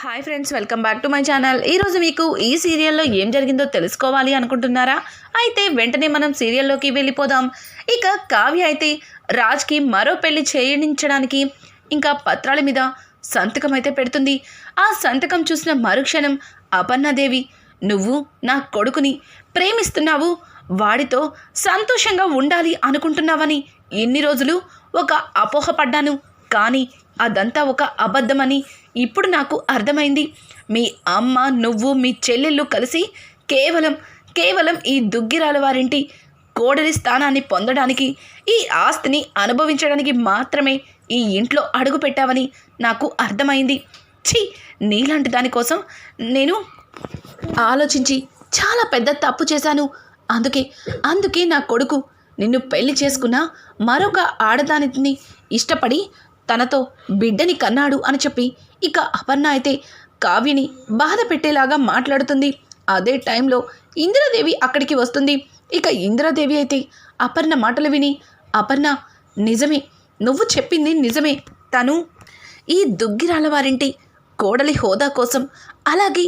Hi friends welcome back to my channel ఈరోజు మీకు ఈ సీరియల్లో ఏం జరిగిందో తెలుసుకోవాలి అనుకుంటున్నారా? అయితే వెంటనే మనం సీరియల్లోకి వెళ్ళిపోదాం. ఇక కావ్య అయితే రాజ్కి మరో పెళ్ళి చేయించడానికి ఇంకా పత్రాల మీద సంతకం అయితే పెడుతుంది. ఆ సంతకం చూసిన మరుక్షణం అపర్ణాదేవి నువ్వు నా కొడుకుని ప్రేమిస్తున్నావు. వాడితో సంతోషంగా ఉండాలి అనుకుంటున్నావని ఎన్ని రోజులు ఒక అపోహపడ్డాను. కానీ అదంతా ఒక అబద్ధమని ఇప్పుడు నాకు అర్థమైంది. మీ అమ్మ నువ్వు మీ చెల్లెళ్ళు కలిసి కేవలం కేవలం ఈ దుగ్గిరాల వారింటి కోడలి స్థానాన్ని పొందడానికి ఈ ఆస్తిని అనుభవించడానికి మాత్రమే ఈ ఇంట్లో అడుగు పెట్టావని నాకు అర్థమైంది. ఛీ! నీలాంటి దానికోసం నేను ఆలోచించి చాలా పెద్ద తప్పు చేశాను. అందుకే అందుకే నా కొడుకు నిన్ను పెళ్ళి చేసుకున్న మరొక ఆడదానిని ఇష్టపడి తనతో బిడ్డని కన్నాడు అని చెప్పి ఇక అపర్ణ అయితే కావ్యని బాధ పెట్టేలాగా మాట్లాడుతుంది. అదే టైంలో ఇందిరాదేవి అక్కడికి వస్తుంది. ఇక ఇందిరాదేవి అయితే అపర్ణ మాటలు విని అపర్ణ నిజమే. నువ్వు చెప్పింది నిజమే. తను ఈ దుగ్గిరాల వారింటి కోడలి హోదా కోసం అలాగే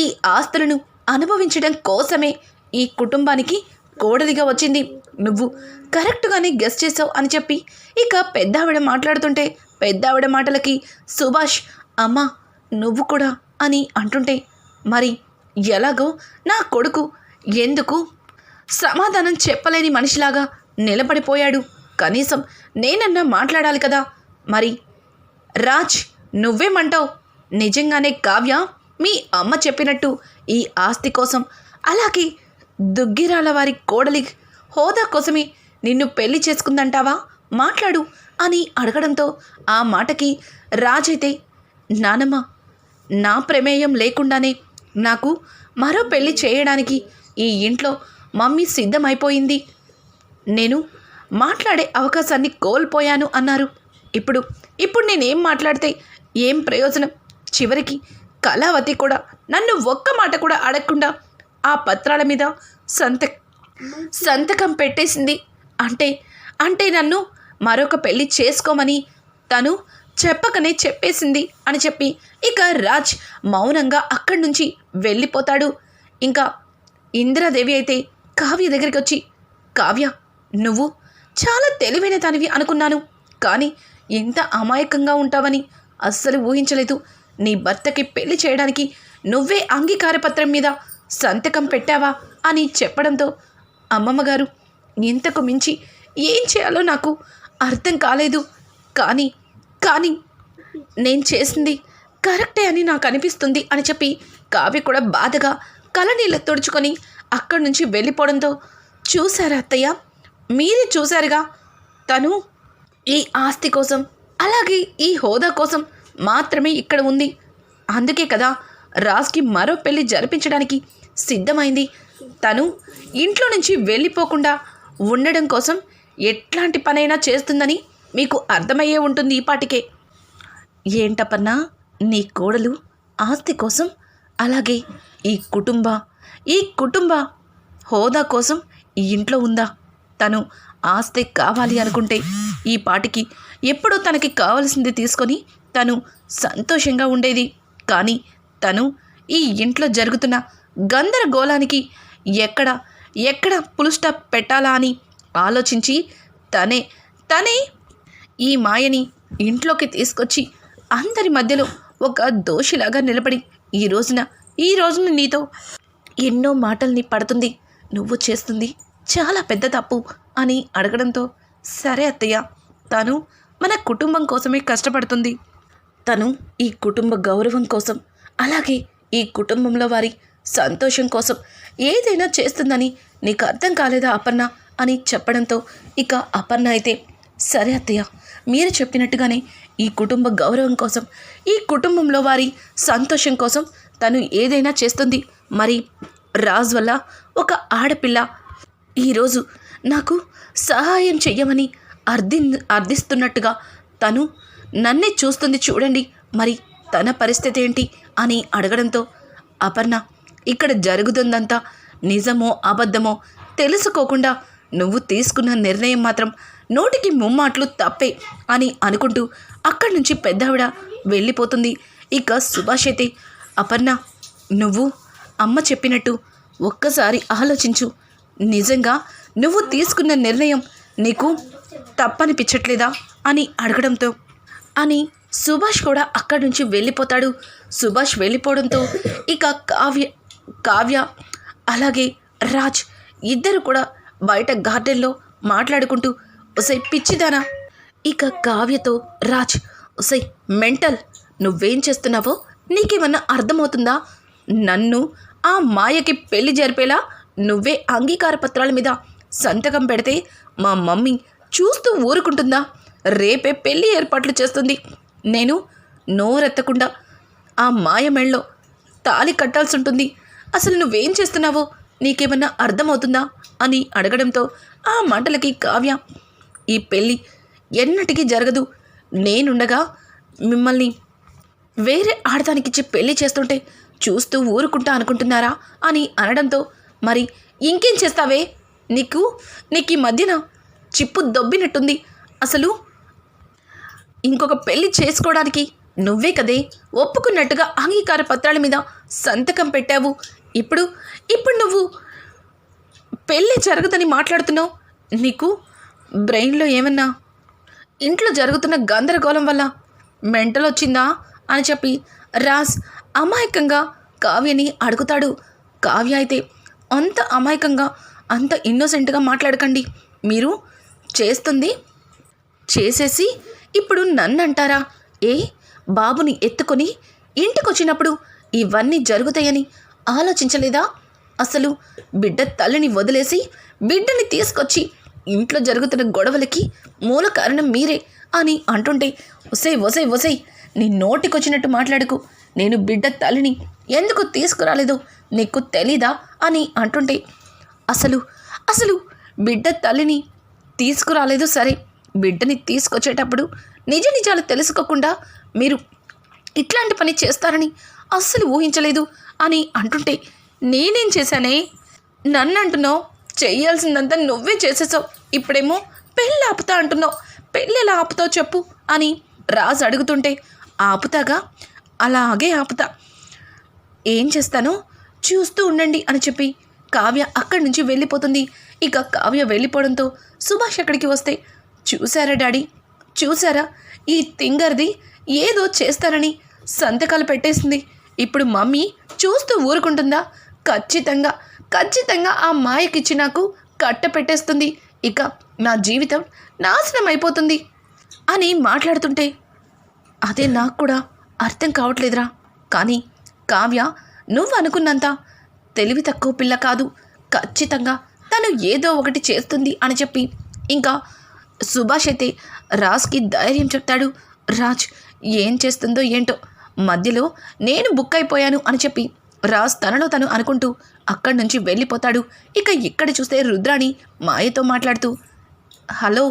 ఈ ఆస్తులను అనుభవించడం కోసమే ఈ కుటుంబానికి కోడలిగా వచ్చింది. నువ్వు కరెక్ట్గానే గెస్ట్ చేసావు అని చెప్పి ఇక పెద్దావిడ మాట్లాడుతుంటే పెద్దావిడ మాటలకి సుభాష్ అమ్మా నువ్వు కూడా అని అంటుంటే మరి ఎలాగో నా కొడుకు ఎందుకు సమాధానం చెప్పలేని మనిషిలాగా నిలబడిపోయాడు? కనీసం నేనన్నా మాట్లాడాలి కదా? మరి రాజ్ నువ్వేమంటావు? నిజంగానే కావ్య మీ అమ్మ చెప్పినట్టు ఈ ఆస్తి కోసం అలాగే దుగ్గిరాల వారి కోడలి హోదా కోసమే నిన్ను పెళ్ళి చేసుకుందంటావా? మాట్లాడు అని అడగడంతో ఆ మాటకి రాజైతే నానమ్మ నా ప్రమేయం లేకుండానే నాకు మరో పెళ్ళి చేయడానికి ఈ ఇంట్లో మమ్మీ సిద్ధమైపోయింది. నేను మాట్లాడే అవకాశాన్ని కోల్పోయాను అన్నారు. ఇప్పుడు ఇప్పుడు నేనేం మాట్లాడితే ఏం ప్రయోజనం? చివరికి కళావతి కూడా నన్ను ఒక్క మాట కూడా అడగకుండా ఆ పత్రాల మీద సంత సంతకం పెట్టేసింది. అంటే అంటే నన్ను మరొక పెళ్ళి చేసుకోమని తను చెప్పకనే చెప్పేసింది అని చెప్పి ఇక రాజ్ మౌనంగా అక్కడి నుంచి వెళ్ళిపోతాడు. ఇంకా ఇందిరాదేవి అయితే కావ్య దగ్గరికి వచ్చి కావ్య నువ్వు చాలా తెలివైన తనివి అనుకున్నాను. కానీ ఎంత అమాయకంగా ఉంటావని అస్సలు ఊహించలేదు. నీ భర్తకి పెళ్ళి చేయడానికి నువ్వే అంగీకార పత్రం మీద సంతకం పెట్టావా? అని చెప్పడంతో అమ్మమ్మగారు ఇంతకు మించి ఏం చేయాలో నాకు అర్థం కాలేదు. కానీ కానీ నేను చేసింది కరెక్టే అని నాకు అనిపిస్తుంది అని చెప్పి కావ్య కూడా బాధగా కలనీళ్ళ తుడుచుకొని అక్కడి నుంచి వెళ్ళిపోవడంతో చూశారా అత్తయ్య? మీరే చూశారుగా? తను ఈ ఆస్తి కోసం అలాగే ఈ హోదా కోసం మాత్రమే ఇక్కడ ఉంది. అందుకే కదా రాజ్కి మరో పెళ్ళి జరిపించడానికి సిద్ధమైంది. తను ఇంట్లో నుంచి వెళ్ళిపోకుండా ఉండడం కోసం ఎట్లాంటి పనైనా చేస్తుందని మీకు అర్థమయ్యే ఉంటుంది ఈ పాటికే. ఏంటపన్నా నీ కోడలు ఆస్తి కోసం అలాగే ఈ కుటుంబ ఈ కుటుంబ హోదా కోసం ఈ ఇంట్లో ఉందా? తను ఆస్తి కావాలి అనుకుంటే ఈ పాటికి ఎప్పుడో తనకి కావలసింది తీసుకొని తను సంతోషంగా ఉండేది. కానీ తను ఈ ఇంట్లో జరుగుతున్న గందరగోళానికి ఎక్కడ ఎక్కడ పులుస్టాప్ పెట్టాలా అని ఆలోచించి తనే తనే ఈ మాయని ఇంట్లోకి తీసుకొచ్చి అందరి మధ్యలో ఒక దోషిలాగా నిలబడి ఈ రోజున ఈ రోజున నీతో ఎన్నో మాటల్ని పడుతుంది నువ్వు చేస్తుంది చాలా పెద్ద తప్పు అని అడగడంతో సరే అత్తయ్య తను మన కుటుంబం కోసమే కష్టపడుతుంది. తను ఈ కుటుంబ గౌరవం కోసం అలాగే ఈ కుటుంబంలో వారి సంతోషం కోసం ఏదైనా చేస్తుందని నీకు అర్థం కాలేదా అపర్ణ? అని చెప్పడంతో ఇక అపర్ణ అయితే సరే అత్తయ్య మీరు చెప్పినట్టుగానే ఈ కుటుంబ గౌరవం కోసం ఈ కుటుంబంలో వారి సంతోషం కోసం తను ఏదైనా చేస్తుంది. మరి రాజ్ వల్ల ఒక ఆడపిల్ల ఈరోజు నాకు సహాయం చెయ్యమని అర్థి అర్థిస్తున్నట్టుగా తను నన్నే చూస్తుంది చూడండి. మరి తన పరిస్థితి ఏంటి అని అడగడంతో అపర్ణ ఇక్కడ జరుగుతుందంతా నిజమో అబద్ధమో తెలుసుకోకుండా నువ్వు తీసుకున్న నిర్ణయం మాత్రం నోటికి ముమ్మాట్లు తప్పే అని అనుకుంటూ అక్కడి నుంచి పెద్దావిడ వెళ్ళిపోతుంది. ఇక సుభాష్ అయితే అపర్ణ నువ్వు అమ్మ చెప్పినట్టు ఒక్కసారి ఆలోచించు. నిజంగా నువ్వు తీసుకున్న నిర్ణయం నీకు తప్పనిపించట్లేదా? అని అడగడంతో అని సుభాష్ కూడా అక్కడి నుంచి వెళ్ళిపోతాడు. సుభాష్ వెళ్ళిపోవడంతో ఇక కావ్య కావ్య అలాగే రాజ్ ఇద్దరు కూడా బయట గార్డెన్లో మాట్లాడుకుంటూ ఒసై పిచ్చిదానా ఇక కావ్యతో రాజ్ ఒసై మెంటల్ నువ్వేం చేస్తున్నావో నీకేమన్నా అర్థమవుతుందా? నన్ను ఆ మాయకి పెళ్ళి జరిపేలా నువ్వే అంగీకార పత్రాల మీద సంతకం పెడితే మా మమ్మీ చూస్తూ ఊరుకుంటుందా? రేపే పెళ్ళి ఏర్పాట్లు చేస్తుంది. నేను నోరెత్తకుండా ఆ మాయ మెళ్ళలో తాలి కట్టాల్సి ఉంటుంది అసలు నువ్వేం చేస్తున్నావో? నీకేమన్నా అర్థమవుతుందా? అని అడగడంతో ఆ మాటలకి కావ్య ఈ పెళ్ళి ఎన్నటికీ జరగదు. నేనుండగా మిమ్మల్ని వేరే ఆడదానికిచ్చి పెళ్ళి చేస్తుంటే చూస్తూ ఊరుకుంటా అనుకుంటున్నారా? అని అనడంతో మరి ఇంకేం చేస్తావే? నీకు నీకు ఈ మధ్యన చిప్పు దొబ్బినట్టుంది. అసలు ఇంకొక పెళ్ళి చేసుకోవడానికి నువ్వే కదే ఒప్పుకున్నట్టుగా అంగీకార పత్రాల మీద సంతకం పెట్టావు. ఇప్పుడు ఇప్పుడు నువ్వు పెళ్ళి జరగదని మాట్లాడుతున్నావు. నీకు బ్రెయిన్లో ఏమన్నా ఇంట్లో జరుగుతున్న గందరగోళం వల్ల మెంటల్ వచ్చిందా అని చెప్పి రాజ్ అమాయకంగా కావ్యని అడుగుతాడు. కావ్య అయితే అంత అమాయకంగా అంత ఇన్నోసెంట్గా మాట్లాడకండి. మీరు చేస్తుంది చేసేసి ఇప్పుడు నన్ను అంటారా ఏ? బాబుని ఎత్తుకొని ఇంటికొచ్చినప్పుడు ఇవన్నీ జరుగుతాయని ఆలోచించలేదా? అసలు బిడ్డ తల్లిని వదిలేసి బిడ్డని తీసుకొచ్చి ఇంట్లో జరుగుతున్న గొడవలకి మూల కారణం మీరే అని అంటుంటే ఒసై ఒసై ఒసై నీ నోటికొచ్చినట్టు మాట్లాడుకు. నేను బిడ్డ తల్లిని ఎందుకు తీసుకురాలేదో నీకు తెలీదా? అని అంటుంటే అసలు అసలు బిడ్డ తల్లిని తీసుకురాలేదు సరే. బిడ్డని తీసుకొచ్చేటప్పుడు నిజ నిజాలు తెలుసుకోకుండా మీరు ఇట్లాంటి పని చేస్తారని అస్సలు ఊహించలేదు అని అంటుంటే నేనేం చేశానే? నన్ను అంటున్నావు చేయాల్సిందంతా నువ్వే చేసేసావు ఇప్పుడేమో పెళ్ళి ఆపుతా అంటున్నావు పెళ్ళి ఎలా ఆపుతావు చెప్పు అని రాజు అడుగుతుంటే ఆపుతాగా అలాగే ఆపుతా. ఏం చేస్తానో చూస్తూ ఉండండి అని చెప్పి కావ్య అక్కడి నుంచి వెళ్ళిపోతుంది. ఇక కావ్య వెళ్ళిపోవడంతో సుభాష్ అక్కడికి వస్తే చూసారా డాడీ? చూసారా ఈ తింగర్ది ఏదో చేస్తారని సంతకాలు పెట్టేసింది. ఇప్పుడు మమ్మీ చూస్తూ ఊరుకుంటుందా? ఖచ్చితంగా ఖచ్చితంగా ఆ మాయకిచ్చి నాకు కట్ట పెట్టేస్తుంది. ఇక నా జీవితం నాశనం అయిపోతుంది అని మాట్లాడుతుంటే అదే నాకు కూడా అర్థం కావట్లేదురా. కానీ కావ్య నువ్వు అనుకున్నంత తెలివి తక్కువ పిల్ల కాదు. ఖచ్చితంగా తను ఏదో ఒకటి చేస్తుంది అని చెప్పి. ఇంకా సుభాష్ అయితే రాజ్కి ధైర్యం చెప్తాడు. రాజ్ ఏం చేస్తుందో ఏంటో. మధ్యలో నేను బుక్ అయిపోయాను అని చెప్పి రాజ్ తనలో తను అనుకుంటూ అక్కడి నుంచి వెళ్ళిపోతాడు. ఇక ఇక్కడ చూస్తే రుద్రాణి మాయతో మాట్లాడుతూ హలో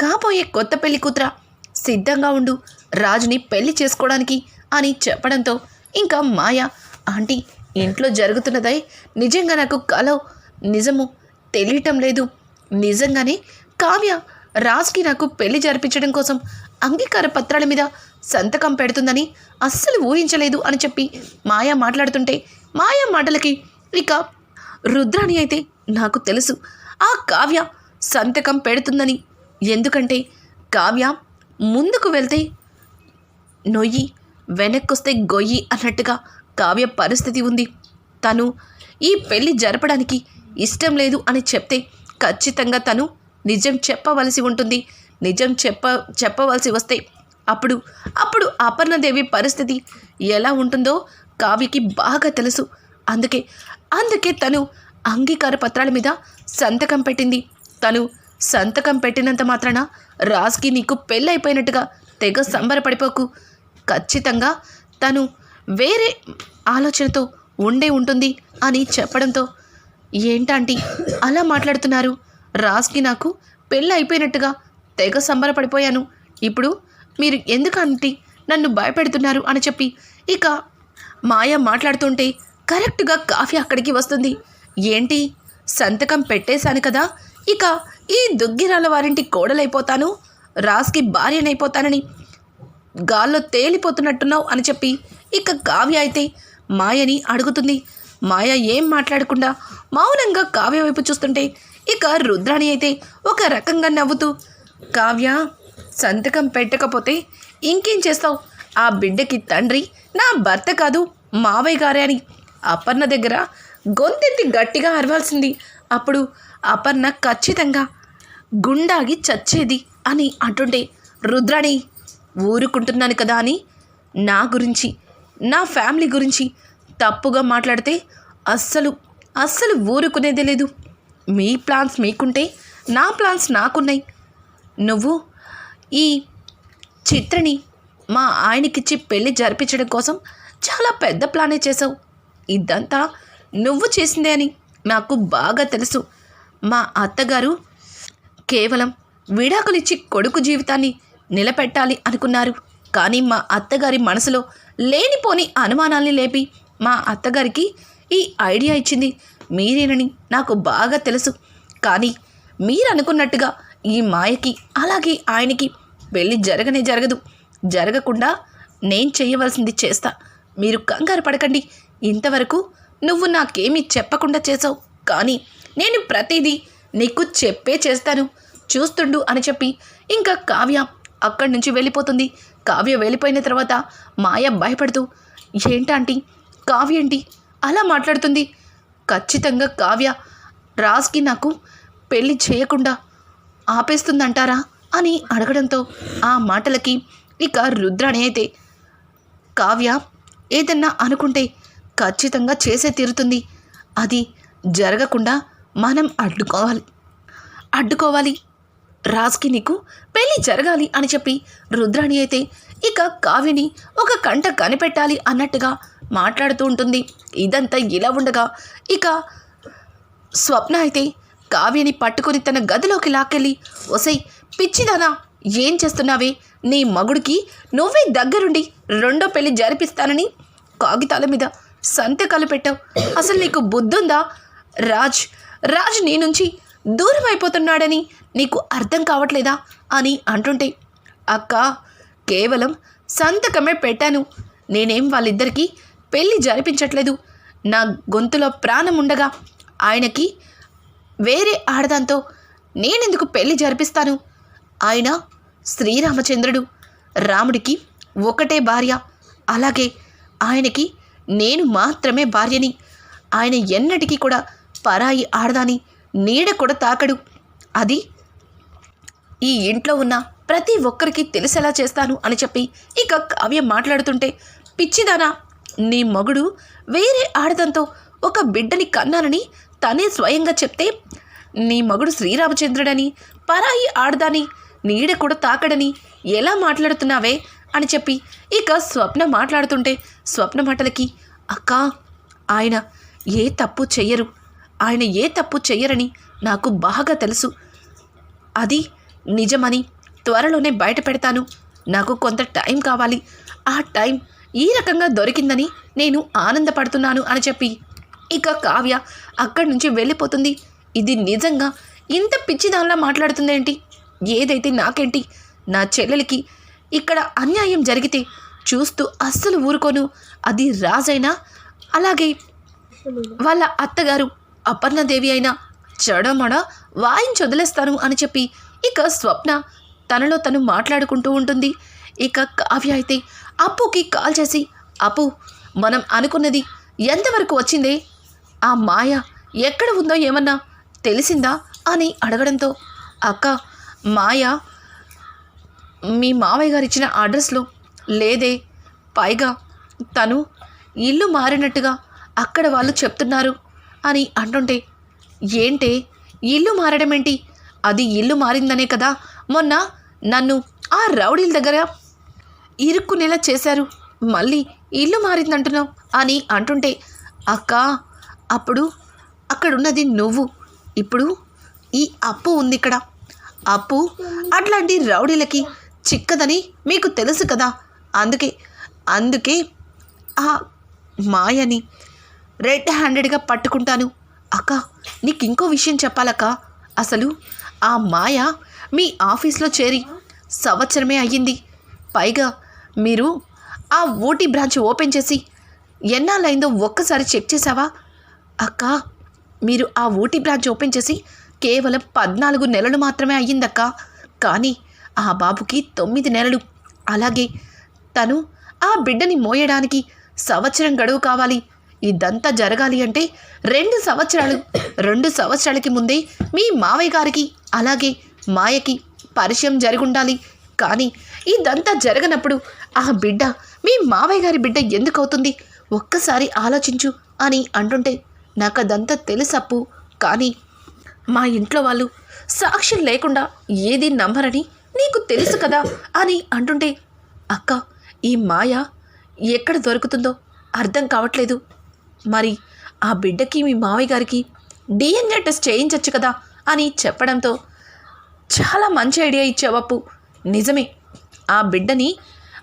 కాబోయే కొత్త పెళ్ళి కూతురా? సిద్ధంగా ఉండు. రాజుని పెళ్ళి చేసుకోవడానికి అని చెప్పడంతో ఇంకా మాయ ఆంటీ ఇంట్లో జరుగుతున్నదై నిజంగా నాకు కలవు నిజము తెలియటం లేదు. నిజంగానే కావ్య రాజ్కి నాకు పెళ్ళి జరిపించడం కోసం అంగీకార పత్రాల మీద సంతకం పెడుతుందని అస్సలు ఊహించలేదు అని చెప్పి మాయా మాట్లాడుతుంటే మాయా మాటలకి ఇక రుద్రాణి అయితే నాకు తెలుసు. ఆ కావ్య సంతకం పెడుతుందని. ఎందుకంటే కావ్య ముందుకు వెళ్తే నొయ్యి వెనక్కొస్తే గొయ్యి అన్నట్టుగా కావ్య పరిస్థితి ఉంది. తను ఈ పెళ్ళి జరపడానికి ఇష్టం లేదు అని చెప్తే ఖచ్చితంగా తను నిజం చెప్పవలసి ఉంటుంది. నిజం చెప్ప చెప్పవలసి వస్తే అప్పుడు అప్పుడు అపర్ణదేవి పరిస్థితి ఎలా ఉంటుందో కావ్యకి బాగా తెలుసు. అందుకే అందుకే తను అంగీకార పత్రాల మీద సంతకం పెట్టింది. తను సంతకం పెట్టినంత మాత్రాన రాజ్కి నీకు పెళ్ళైపోయినట్టుగా తెగ సంబరపడిపోకు. ఖచ్చితంగా తను వేరే ఆలోచనతో ఉండే ఉంటుంది అని చెప్పడంతో ఏంటంటే అలా మాట్లాడుతున్నారు? రాజ్కి నాకు పెళ్ళి అయిపోయినట్టుగా తెగ సంబరపడిపోయాను. ఇప్పుడు మీరు ఎందుకు ఆంటీ నన్ను భయపెడుతున్నారు అని చెప్పి ఇక మాయ మాట్లాడుతుంటే కరెక్ట్గా కాఫీ అక్కడికి వస్తుంది. ఏంటి? సంతకం పెట్టేశాను కదా. ఇక ఈ దుగ్గిరాల వారింటి కోడలైపోతాను. రాజ్కి భార్యనైపోతానని గాల్లో తేలిపోతున్నట్టున్నావు అని చెప్పి ఇక కావ్య అయితే మాయని అడుగుతుంది. మాయ ఏం మాట్లాడకుండా మౌనంగా కావ్య వైపు చూస్తుంటే ఇక రుద్రాణి అయితే ఒక రకంగా నవ్వుతూ కావ్య సంతకం పెట్టకపోతే ఇంకేం చేస్తావు? ఆ బిడ్డకి తండ్రి నా భర్త కాదు మావయ్య గారే అని అపర్ణ దగ్గర గొంతెత్తి గట్టిగా అరవాల్సింది. అప్పుడు అపర్ణ ఖచ్చితంగా గుండాగి చచ్చేది అని అంటుంటే రుద్రాణి ఊరుకుంటున్నాను కదా అని నా గురించి నా ఫ్యామిలీ గురించి తప్పుగా మాట్లాడితే అస్సలు అస్సలు ఊరుకునేదే లేదు. మీ ప్లాన్స్ మీకుంటే నా ప్లాన్స్ నాకున్నాయి. నువ్వు ఈ చిత్రని మా ఆయనకిచ్చి పెళ్ళి జరిపించడం కోసం చాలా పెద్ద ప్లానే చేసావు ఇదంతా నువ్వు చేసిందే అని నాకు బాగా తెలుసు. మా అత్తగారు కేవలం విడాకులిచ్చి కొడుకు జీవితాన్ని నిలబెట్టాలి అనుకున్నారు. కానీ మా అత్తగారి మనసులో లేనిపోని అనుమానాల్ని లేపి మా అత్తగారికి ఈ ఐడియా ఇచ్చింది మీరేనని నాకు బాగా తెలుసు. కానీ మీరు అనుకున్నట్టుగా ఈ మాయకి అలాగే ఆయనకి పెళ్ళి జరగనే జరగదు. జరగకుండా నేను చేయవలసింది చేస్తా. మీరు కంగారు పడకండి. ఇంతవరకు నువ్వు నాకేమీ చెప్పకుండా చేసావు కానీ నేను ప్రతిదీ నీకు చెప్పే చేస్తాను. చూస్తుండు అని చెప్పి ఇంకా కావ్య అక్కడి నుంచి వెళ్ళిపోతుంది. కావ్య వెళ్ళిపోయిన తర్వాత మాయ భయపడుతూ ఏంటంటీ కావ్య ఏంటి? అలా మాట్లాడుతుంది. ఖచ్చితంగా కావ్య రాజ్కి నాకు పెళ్ళి చేయకుండా ఆపేస్తుందంటారా? అని అడగడంతో ఆ మాటలకి ఇక రుద్రాణి అయితే కావ్య ఏదన్నా అనుకుంటే ఖచ్చితంగా చేసే తీరుతుంది. అది జరగకుండా మనం అడ్డుకోవాలి. అడ్డుకోవాలి. రాజ్కి నీకు పెళ్ళి జరగాలి అని చెప్పి రుద్రాణి అయితే ఇక కావ్యని ఒక కంట కనిపెట్టాలి అన్నట్టుగా మాట్లాడుతూ ఉంటుంది. ఇదంతా ఇలా ఉండగా ఇక స్వప్న అయితే కావ్యని పట్టుకొని తన గదిలోకి లాక్కెళ్ళి ఒసై పిచ్చిదానా ఏం చేస్తున్నావే? నీ మగుడికి నువ్వే దగ్గరుండి రెండో పెళ్ళి జరిపిస్తానని కాగితాల మీద సంతకాలు పెట్టావు. అసలు నీకు బుద్ధుందా? రాజ్ రాజ్ నీ నుంచి దూరం అయిపోతున్నాడని నీకు అర్థం కావట్లేదా అని అంటుంటే అక్క కేవలం సంతకమే పెట్టాను. నేనేం వాళ్ళిద్దరికీ పెళ్ళి జరిపించట్లేదు. నా గొంతులో ప్రాణం ఉండగా ఆయనకి వేరే ఆడదాంతో నేనెందుకు పెళ్ళి జరిపిస్తాను? ఆయన శ్రీరామచంద్రుడు. రాముడికి ఒకటే భార్య. అలాగే ఆయనకి నేను మాత్రమే భార్యని. ఆయన ఎన్నటికీ కూడా పరాయి ఆడదాని నీడ కూడా తాకడు. అది ఈ ఇంట్లో ఉన్న ప్రతి ఒక్కరికి తెలిసేలా చేస్తాను అని చెప్పి ఇక కావ్య మాట్లాడుతుంటే పిచ్చిదానా నీ మగుడు వేరే ఆడదంతో ఒక బిడ్డని కన్నానని తనే స్వయంగా చెప్తే నీ మగుడు శ్రీరామచంద్రుడని పరాయి ఆడదాని నీడ కూడా తాకడని ఎలా మాట్లాడుతున్నావే అని చెప్పి ఇక స్వప్న మాట్లాడుతుంటే స్వప్న మాటలకి అక్కా ఆయన ఏ తప్పు చెయ్యరు. ఆయన ఏ తప్పు చెయ్యరని నాకు బాగా తెలుసు. అది నిజమని త్వరలోనే బయట పెడతాను. నాకు కొంత టైం కావాలి. ఆ టైం ఈ రకంగా దొరికిందని నేను ఆనందపడుతున్నాను అని చెప్పి ఇక కావ్య అక్కడి నుంచి వెళ్ళిపోతుంది. ఇది నిజంగా ఇంత పిచ్చిదానిలా మాట్లాడుతుందేంటి? ఏదైతే నాకేంటి నా చెల్లెలికి ఇక్కడ అన్యాయం జరిగితే చూస్తూ అస్సలు ఊరుకోను. అది రాజైనా అలాగే వాళ్ళ అత్తగారు అపర్ణదేవి అయినా చెడమడ వాయించి వదిలేస్తాను అని చెప్పి ఇక స్వప్న తనలో తను మాట్లాడుకుంటూ ఉంటుంది. ఇక కావ్య అయితే అప్పుకి కాల్ చేసి అప్పు మనం అనుకున్నది ఎంతవరకు వచ్చిందే? ఆ మాయ ఎక్కడ ఉందో ఏమన్నా తెలిసిందా? అని అడగడంతో అక్క మాయ మీ మావయ్య గారు ఇచ్చిన అడ్రస్లో లేదే. పైగా తను ఇల్లు మారినట్టుగా అక్కడ వాళ్ళు చెప్తున్నారు అని అంటుంటే ఏంటే? ఇల్లు మారడం ఏంటి అది ఇల్లు మారిందనే కదా. మొన్న నన్ను ఆ రౌడీల దగ్గర ఇరుక్కునేలా చేశారు. మళ్ళీ ఇల్లు మారిందంటున్నావు అని అంటుంటే అక్క అప్పుడు అక్కడున్నది నువ్వు. ఇప్పుడు ఈ అప్పు ఉంది ఇక్కడ అప్పు? అట్లాంటి రౌడీలకి చిక్కదని మీకు తెలుసు కదా. అందుకే అందుకే ఆ మాయని రెడ్ హ్యాండెడ్గా పట్టుకుంటాను. అక్క నీకు ఇంకో విషయం చెప్పాలక్క. అసలు ఆ మాయ మీ ఆఫీస్లో చేరి సంవత్సరమే అయ్యింది. పైగా మీరు ఆ ఓటీ బ్రాంచ్ ఓపెన్ చేసి ఎన్నాళ్ళైందో ఒక్కసారి చెక్ చేసావా అక్క మీరు ఆ ఓటీ బ్రాంచ్ ఓపెన్ చేసి కేవలం పద్నాలుగు నెలలు మాత్రమే అయ్యిందక్క. కానీ ఆ బాబుకి తొమ్మిది నెలలు. అలాగే తను ఆ బిడ్డని మోయడానికి సంవత్సరం గడువు కావాలి. ఇదంతా జరగాలి అంటే రెండు సంవత్సరాలు రెండు సంవత్సరాలకి ముందే మీ మావయ్య గారికి అలాగే మాయకి పరిచయం జరుగుండాలి. కానీ ఇదంతా జరగనప్పుడు ఆ బిడ్డ మీ మావయ్య గారి బిడ్డ ఎందుకు అవుతుంది ఒక్కసారి ఆలోచించు అని అంటుంటే నాకు అదంతా తెలుసప్పు. కానీ మా ఇంట్లో వాళ్ళు సాక్ష్యం లేకుండా ఏది నమ్మరని నీకు తెలుసు కదా అని అంటుంటే అక్క ఈ మాయ ఎక్కడ దొరుకుతుందో అర్థం కావట్లేదు. మరి ఆ బిడ్డకి మీ మావయ్య గారికి డిఎన్ఏ టెస్ట్ చేయించవచ్చు కదా అని చెప్పడంతో చాలా మంచి ఐడియా ఇచ్చావప్పు నిజమే ఆ బిడ్డని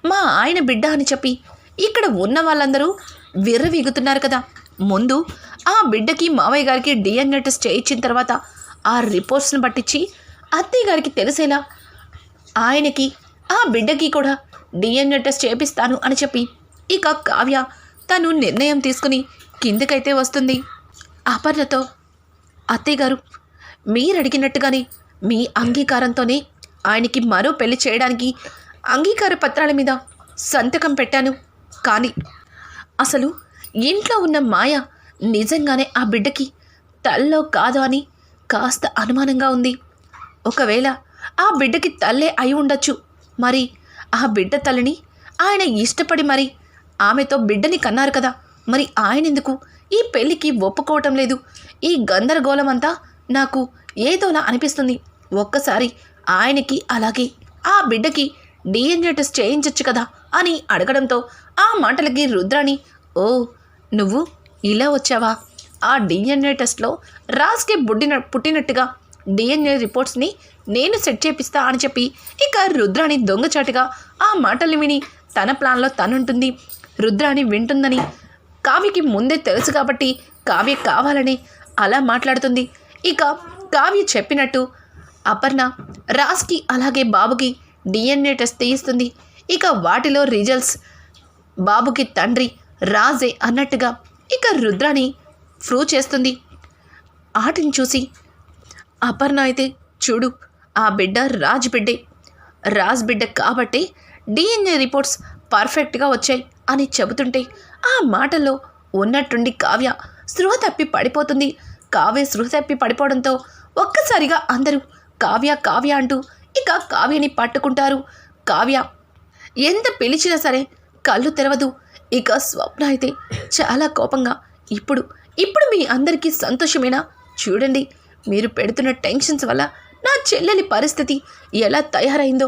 మా ఆయన బిడ్డ అని చెప్పి ఇక్కడ ఉన్న వాళ్ళందరూ విర్రవీగుతున్నారు కదా. ముందు ఆ బిడ్డకి మావయ్య గారికి డిఎన్ఏ టెస్ట్ చేయించిన తర్వాత ఆ రిపోర్ట్స్ని పట్టించి అత్తయ్య గారికి తెలిసేలా ఆయనకి ఆ బిడ్డకి కూడా డిఎన్ఏ టెస్ట్ చేపిస్తాను అని చెప్పి ఇక కావ్య తను నిర్ణయం తీసుకుని కిందకైతే వస్తుంది. అపర్ణతో అత్తయ్య గారు మీరు అడిగినట్టుగానే మీ అంగీకారంతోనే ఆయనకి మరో పెళ్ళి చేయడానికి అంగీకార పత్రాల మీద సంతకం పెట్టాను. కానీ అసలు ఇంట్లో ఉన్న మాయ నిజంగానే ఆ బిడ్డకి తల్లో కాదు అని కాస్త అనుమానంగా ఉంది. ఒకవేళ ఆ బిడ్డకి తల్లే అయి ఉండొచ్చు. మరి ఆ బిడ్డ తల్లిని ఆయన ఇష్టపడి మరి ఆమెతో బిడ్డని కన్నారు కదా. మరి ఆయన ఎందుకు ఈ పెళ్ళికి ఒప్పుకోవటం లేదు. ఈ గందరగోళం అంతా నాకు ఏదోలా అనిపిస్తుంది. ఒక్కసారి ఆయనకి అలాగే ఆ బిడ్డకి డిఎన్ఏ టెస్ట్ చేయించచ్చు కదా అని అడగడంతో ఆ మాటలకి రుద్రాణి ఓ నువ్వు ఇలా వచ్చావా? ఆ డిఎన్ఏ టెస్ట్లో రాజ్కి బుడ్డిన పుట్టినట్టుగా డిఎన్ఏ రిపోర్ట్స్ని నేను సెట్ చేపిస్తా అని చెప్పి ఇక రుద్రాణి దొంగచాటుగా ఆ మాటలు విని తన ప్లాన్లో తనుంటుంది. రుద్రాణి వింటుందని కావ్యకి ముందే తెలుసు కాబట్టి కావ్య కావాలని అలా మాట్లాడుతుంది. ఇక కావ్య చెప్పినట్టు అపర్ణ రాజ్కి అలాగే బాబుకి డిఎన్ఏ టెస్ట్ తీయిస్తుంది. ఇక వాటిలో రిజల్ట్స్ బాబుకి తండ్రి రాజే అన్నట్టుగా ఇక రుద్రాని ఫ్రూ చేస్తుంది. ఆటిని చూసి అపర్ణ అయితే చూడు ఆ బిడ్డ రాజ్ బిడ్డే. రాజ్ బిడ్డ కాబట్టి డిఎన్ఏ రిపోర్ట్స్ పర్ఫెక్ట్గా వచ్చాయి అని చెబుతుంటే ఆ మాటల్లో ఉన్నట్టుండి కావ్య స్పృహ తప్పి పడిపోతుంది. కావ్య స్పృహ తప్పి పడిపోవడంతో ఒక్కసారిగా అందరూ కావ్య కావ్య అంటూ ఇక కావ్యని పట్టుకుంటారు. కావ్య ఎంత పిలిచినా సరే కళ్ళు తెరవదు. ఇక స్వప్న అయితే చాలా కోపంగా ఇప్పుడు ఇప్పుడు మీ అందరికీ సంతోషమేనా? చూడండి మీరు పెడుతున్న టెన్షన్స్ వల్ల నా చెల్లెలి పరిస్థితి ఎలా తయారైందో.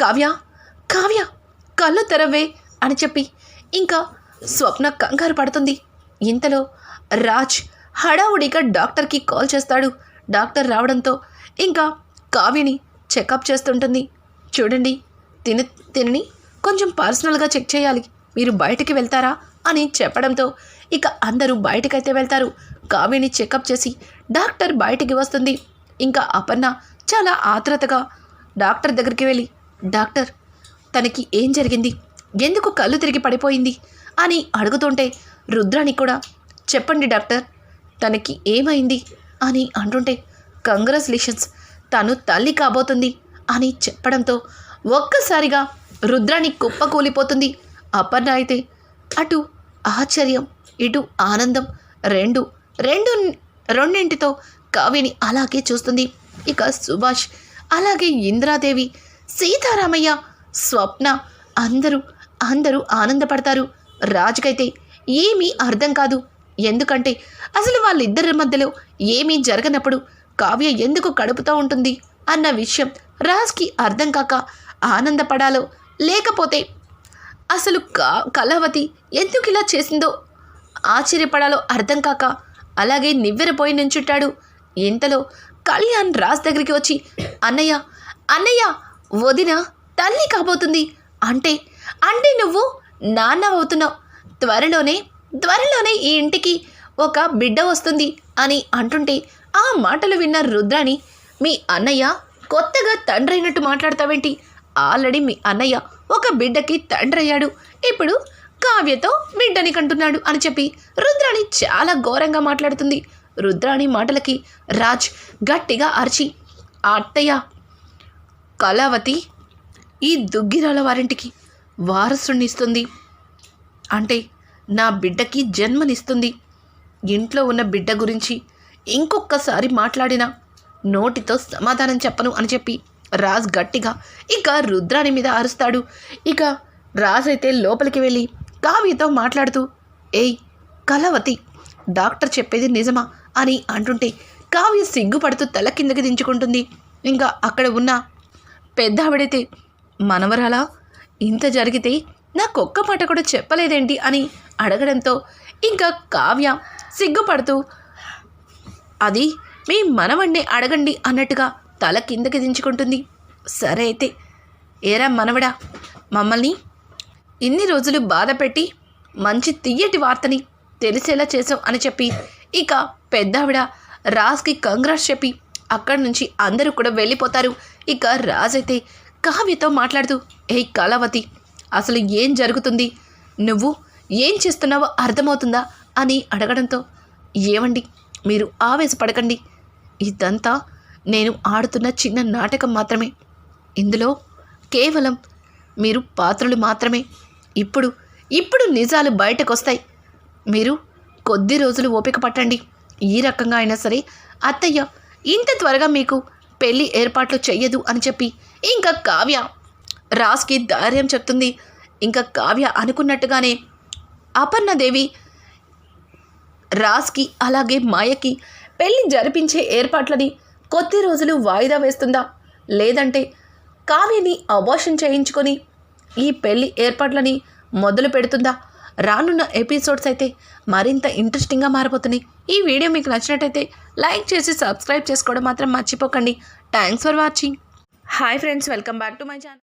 కావ్య కావ్య కళ్ళు తెరవే అని చెప్పి ఇంకా స్వప్న కంగారు పడుతుంది. ఇంతలో రాజ్ హడావుడిగా డాక్టర్కి కాల్ చేస్తాడు. డాక్టర్ రావడంతో ఇంకా కావ్యని చెకప్ చేస్తుంటుంది. చూడండి తిని తినని కొంచెం పర్సనల్గా చెక్ చేయాలి. మీరు బయటికి వెళ్తారా అని చెప్పడంతో ఇక అందరూ బయటకైతే వెళ్తారు. కావ్యని చెకప్ చేసి డాక్టర్ బయటికి వస్తుంది. ఇంకా అపర్ణ చాలా ఆత్రతగా డాక్టర్ దగ్గరికి వెళ్ళి డాక్టర్ తనకి ఏం జరిగింది? ఎందుకు కళ్ళు తిరిగి పడిపోయింది? అని అడుగుతుంటే రుద్రాని కూడా చెప్పండి డాక్టర్ తనకి ఏమైంది? అని అంటుంటే కంగ్రాచులేషన్స్ తను తల్లి కాబోతుంది అని చెప్పడంతో ఒక్కసారిగా రుద్రాని కుప్పకూలిపోతుంది. అపర్ణ అయితే అటు ఆశ్చర్యం ఇటు ఆనందం రెండు రెండు రెండింటితో కావ్యని అలాగే చూస్తుంది. ఇక సుభాష్ అలాగే ఇంద్రాదేవి సీతారామయ్య స్వప్న అందరూ అందరూ ఆనందపడతారు. రాజుకైతే ఏమీ అర్థం కాదు. ఎందుకంటే అసలు వాళ్ళిద్దరి మధ్యలో ఏమీ జరగనప్పుడు కావ్య ఎందుకు కడుపుతూ ఉంటుంది అన్న విషయం రాజ్కి అర్థం కాక ఆనందపడాలో లేకపోతే అసలు కా కళావతి ఎందుకు ఇలా చేసిందో? ఆశ్చర్యపడాలో అర్థం కాక అలాగే నివ్వెరపోయి నుంచుంటాడు. ఇంతలో కళ్యాణ్ రాజ్ దగ్గరికి వచ్చి అన్నయ్య అన్నయ్య వదిన తల్లి కాబోతుంది. అంటే అంటే నువ్వు నాన్న అవుతున్నావు. త్వరలోనే త్వరలోనే ఈ ఇంటికి ఒక బిడ్డ వస్తుంది అని అంటుంటే ఆ మాటలు విన్న రుద్రాణి మీ అన్నయ్య కొత్తగా తండ్రి అయినట్టు మాట్లాడతావేంటి? ఆల్రెడీ మీ అన్నయ్య ఒక బిడ్డకి తండ్రి అయ్యాడు ఇప్పుడు కావ్యతో బిడ్డని కంటున్నాడు అని చెప్పి రుద్రాణి చాలా ఘోరంగా మాట్లాడుతుంది. రుద్రాణి మాటలకి రాజ్ గట్టిగా అరిచి "ఆ అత్తయ్య కళావతి ఈ దుగ్గిరాల వారింటికి వారసునిస్తుంది అంటే నా బిడ్డకి జన్మనిస్తుంది. ఇంట్లో ఉన్న బిడ్డ గురించి ఇంకొకసారి మాట్లాడినా నోటితో సమాధానం చెప్పను అని చెప్పి రాజ్ గట్టిగా ఇక రుద్రాని మీద అరుస్తాడు. ఇక రాజ్ అయితే లోపలికి వెళ్ళి కావ్యతో మాట్లాడుతూ ఏయ్ కలవతి డాక్టర్ చెప్పేది నిజమా? అని అంటుంటే కావ్య సిగ్గుపడుతూ తల కిందకి దించుకుంటుంది. ఇంకా అక్కడ ఉన్న పెద్ద ఆవిడైతే మనవరాలా ఇంత జరిగితే నాకొక్క మాట కూడా చెప్పలేదేంటి? అని అడగడంతో ఇంకా కావ్య సిగ్గుపడుతూ అది మీ మనవణ్ణి అడగండి అన్నట్టుగా తల కిందకి దించుకుంటుంది. సరే అయితే ఏరా మనవడా మమ్మల్ని ఇన్ని రోజులు బాధ పెట్టి మంచి తీయటి వార్తని తెలిసేలా చేసాం అని చెప్పి ఇక పెద్దావిడ రాజ్కి కంగ్రాట్స్ చెప్పి అక్కడి నుంచి అందరూ కూడా వెళ్ళిపోతారు. ఇక రాజ్ అయితే కావ్యతో మాట్లాడుతూ ఏ కళావతి అసలు ఏం జరుగుతుంది? నువ్వు ఏం చేస్తున్నావో అర్థమవుతుందా? అని అడగడంతో ఏమండి మీరు ఆవేశపడకండి. ఇదంతా నేను ఆడుతున్న చిన్న నాటకం మాత్రమే. ఇందులో కేవలం మీరు పాత్రలు మాత్రమే. ఇప్పుడు ఇప్పుడు నిజాలు బయటకు వస్తాయి మీరు కొద్ది రోజులు ఓపిక పట్టండి. ఈ రకంగా అయినా సరే అత్తయ్య ఇంత త్వరగా మీకు పెళ్ళి ఏర్పాట్లు చెయ్యదు అని చెప్పి ఇంకా కావ్య రాజ్కి ధైర్యం చెప్తుంది. ఇంకా కావ్య అనుకున్నట్టుగానే అపర్ణదేవి రాజ్కి అలాగే మాయకి పెళ్ళి జరిపించే ఏర్పాట్లని కొద్ది రోజులు వాయిదా వేస్తుందా? లేదంటే కావ్యని అబార్షన్ చేయించుకొని ఈ పెళ్ళి ఏర్పాట్లని మొదలు పెడుతుందా? రానున్న ఎపిసోడ్స్ అయితే మరింత ఇంట్రెస్టింగ్గా మారిపోతున్నాయి ఈ వీడియో మీకు నచ్చినట్టయితే లైక్ చేసి సబ్స్క్రైబ్ చేసుకోవడం మాత్రం మర్చిపోకండి. Thanks for watching. Hi friends welcome back to my channel.